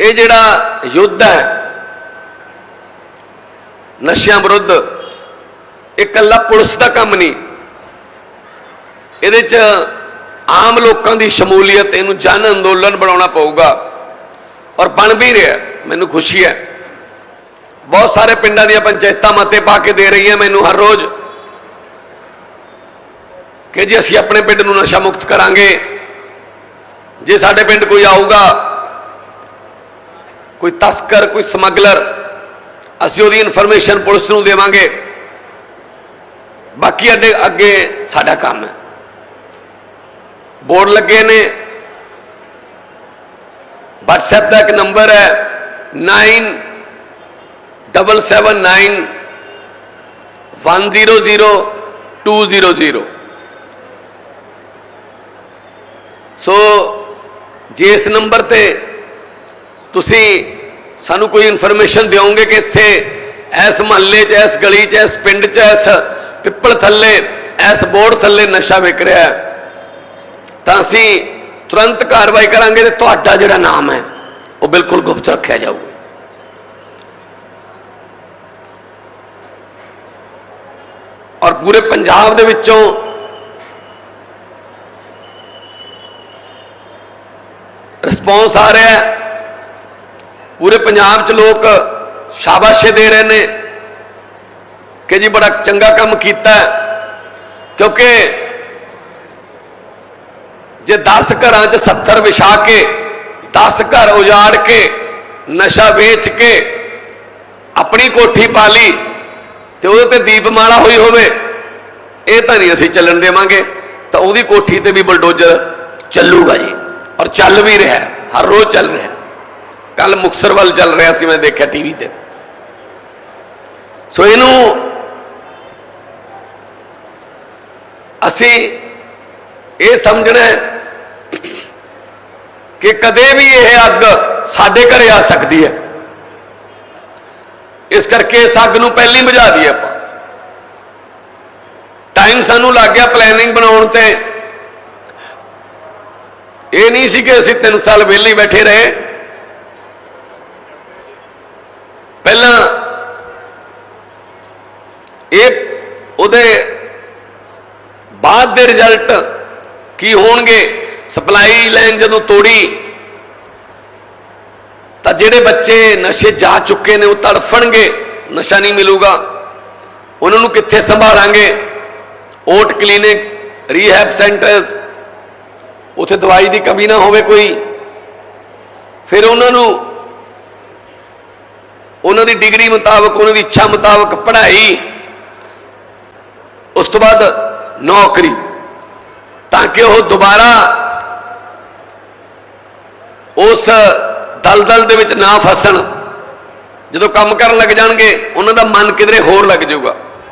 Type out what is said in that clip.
ਇਹ ਜਿਹੜਾ ਯੁੱਧ ਹੈ, ਨਸ਼ਿਆਂ ਵਿਰੁੱਧ, ਇਹ ਇਕੱਲਾ ਪੁਲਿਸ ਦਾ ਕੰਮ ਨਹੀਂ। ਇਹਦੇ 'ਚ ਆਮ ਲੋਕਾਂ ਦੀ ਸ਼ਮੂਲੀਅਤ, ਇਹਨੂੰ ਜਨ ਅੰਦੋਲਨ ਬਣਾਉਣਾ ਪਊਗਾ। ਔਰ ਬਣ ਵੀ ਰਿਹਾ, ਮੈਨੂੰ ਖੁਸ਼ੀ ਹੈ। ਬਹੁਤ ਸਾਰੇ ਪਿੰਡਾਂ ਦੀਆਂ ਪੰਚਾਇਤਾਂ ਮਤੇ ਪਾ ਕੇ ਦੇ ਰਹੀਆਂ ਮੈਨੂੰ ਹਰ ਰੋਜ਼ ਕਿ ਜੀ ਅਸੀਂ ਆਪਣੇ ਪਿੰਡ ਨੂੰ ਨਸ਼ਾ ਮੁਕਤ ਕਰਾਂਗੇ। ਜੇ ਸਾਡੇ ਪਿੰਡ ਕੋਈ ਆਊਗਾ ਕੋਈ ਤਸਕਰ, ਕੋਈ ਸਮਗਲਰ, ਅਸੀਂ ਉਹਦੀ ਇਨਫੋਰਮੇਸ਼ਨ ਪੁਲਿਸ ਨੂੰ ਦੇਵਾਂਗੇ। ਬਾਕੀ ਅੱਗੇ ਅੱਗੇ ਸਾਡਾ ਕੰਮ ਹੈ। ਬੋਰਡ ਲੱਗੇ ਨੇ। WhatsApp ਦਾ ਇੱਕ ਨੰਬਰ ਹੈ 9779 100200 ਸੋ ਜੇ ਇਸ ਨੰਬਰ ਤੇ ਤੁਸੀਂ ਸਾਨੂੰ ਕੋਈ ਇਨਫੋਰਮੇਸ਼ਨ ਦਿਓਗੇ ਕਿ ਇੱਥੇ ਇਸ ਮਹੱਲੇ 'ਚ, ਇਸ ਗਲੀ 'ਚ, ਇਸ ਪਿੰਡ 'ਚ, ਇਸ ਪਿੱਪਲ ਥੱਲੇ, ਇਸ ਬੋਰਡ ਥੱਲੇ ਨਸ਼ਾ ਵਿਕ ਰਿਹਾ ਹੈ? ਤਾਂ ਅਸੀਂ ਤੁਰੰਤ ਕਾਰਵਾਈ ਕਰਾਂਗੇ ਤੇ ਤੁਹਾਡਾ ਜਿਹੜਾ ਨਾਮ ਹੈ, ਉਹ ਬਿਲਕੁਲ ਗੁਪਤ ਰੱਖਿਆ ਜਾਊਗਾ। ਔਰ ਪੂਰੇ ਪੰਜਾਬ ਦੇ ਵਿੱਚੋਂ ਰਿਸਪੌਂਸ ਆ ਰਿਹਾ ਹੈ। ਪੂਰੇ ਪੰਜਾਬ 'ਚ ਲੋਕ ਸ਼ਾਬਾਸ਼ੇ ਦੇ ਰਹੇ ਨੇ ਕਿ ਜੀ ਬੜਾ ਚੰਗਾ ਕੰਮ ਕੀਤਾ ਕਿਉਂਕਿ ਜੇ 10 ਘਰਾਂ 'ਚ 70 ਵਿਛਾ ਕੇ 10 ਘਰ ਉਜਾੜ ਕੇ, ਨਸ਼ਾ ਵੇਚ ਕੇ ਆਪਣੀ ਕੋਠੀ ਪਾ ਲਈ ਤੇ ਉਹਦੇ ਤੇ ਦੀਪਮਾਲਾ ਹੋਈ ਹੋਵੇ, ਇਹ ਤਾਂ ਨਹੀਂ ਅਸੀਂ ਚੱਲਣ ਦੇਵਾਂਗੇ। ਤਾਂ ਉਹਦੀ ਕੋਠੀ ਤੇ ਵੀ ਬਲਡੋਜ਼ਰ ਚੱਲੂਗਾ ਜੀ। ਔਰ ਚੱਲ ਵੀ ਰਿਹਾ ਹਰ ਰੋਜ਼ ਚੱਲ ਰਿਹਾ ਕੱਲ ਮੁਕਸਰ ਵੱਲ ਚੱਲ ਰਿਹਾ ਸੀ, ਮੈਂ ਦੇਖਿਆ ਟੀਵੀ ਤੇ। ਸੋ ਇਹਨੂੰ ਅਸੀਂ ਇਹ ਸਮਝਣਾ ਕਿ ਕਦੇ ਵੀ ਇਹ ਅੱਗ ਸਾਡੇ ਘਰੇ ਆ ਸਕਦੀ ਹੈ। ਇਸ ਕਰਕੇ ਇਸ ਅੱਗ ਨੂੰ ਪਹਿਲਾਂ ਹੀ ਬੁਝਾ ਦਈਏ ਆਪਾਂ। ਟਾਈਮ ਸਾਨੂੰ ਲੱਗ ਗਿਆ ਪਲੈਨਿੰਗ ਬਣਾਉਣ ਤੇ। ਇਹ ਨਹੀਂ ਸੀ ਕਿ ਅਸੀਂ 3 ਸਾਲ ਵਿਹਲੇ ਬੈਠੇ ਰਹੇ ਪਹਿਲਾਂ ਇਹ ਉਹਦੇ ਬਾਅਦ ਦੇ ਰਿਜ਼ਲਟ ਕੀ ਹੋਣਗੇ? ਸਪਲਾਈ ਲਾਈਨ ਜਦੋਂ ਤੋੜੀ, ਤਾਂ ਜਿਹੜੇ ਬੱਚੇ ਨਸ਼ੇ ਜਾ ਚੁੱਕੇ ਨੇ, ਉਹ ਤੜਫਣਗੇ, ਨਸ਼ਾ ਨਹੀਂ ਮਿਲੂਗਾ। ਉਹਨਾਂ ਨੂੰ ਕਿੱਥੇ ਸੰਭਾਲਾਂਗੇ? ਓਟ ਕਲੀਨਿਕਸ, ਰੀਹੈਬ ਸੈਂਟਰਸ, ਉਥੇ ਦਵਾਈ ਦੀ ਕਮੀ ਨਾ ਹੋਵੇ ਕੋਈ। ਫਿਰ ਉਹਨਾਂ ਨੂੰ, ਉਹਨਾਂ ਦੀ ਡਿਗਰੀ ਮੁਤਾਬਕ, ਉਹਨਾਂ ਦੀ ਇੱਛਾ ਮੁਤਾਬਕ ਪੜ੍ਹਾਈ। ਉਸ ਤੋਂ ਬਾਅਦ ਨੌਕਰੀ। ਤਾਂ ਕਿ ਉਹ ਦੁਬਾਰਾ ਉਸ ਦਲਦਲ ਦੇ ਵਿੱਚ ਨਾ ਫਸਣ। ਜਦੋਂ ਕੰਮ ਕਰਨ ਲੱਗ ਜਾਣਗੇ, ਉਹਨਾਂ ਦਾ ਮਨ ਕਿਧਰੇ ਹੋਰ ਲੱਗ ਜਾਊਗਾ।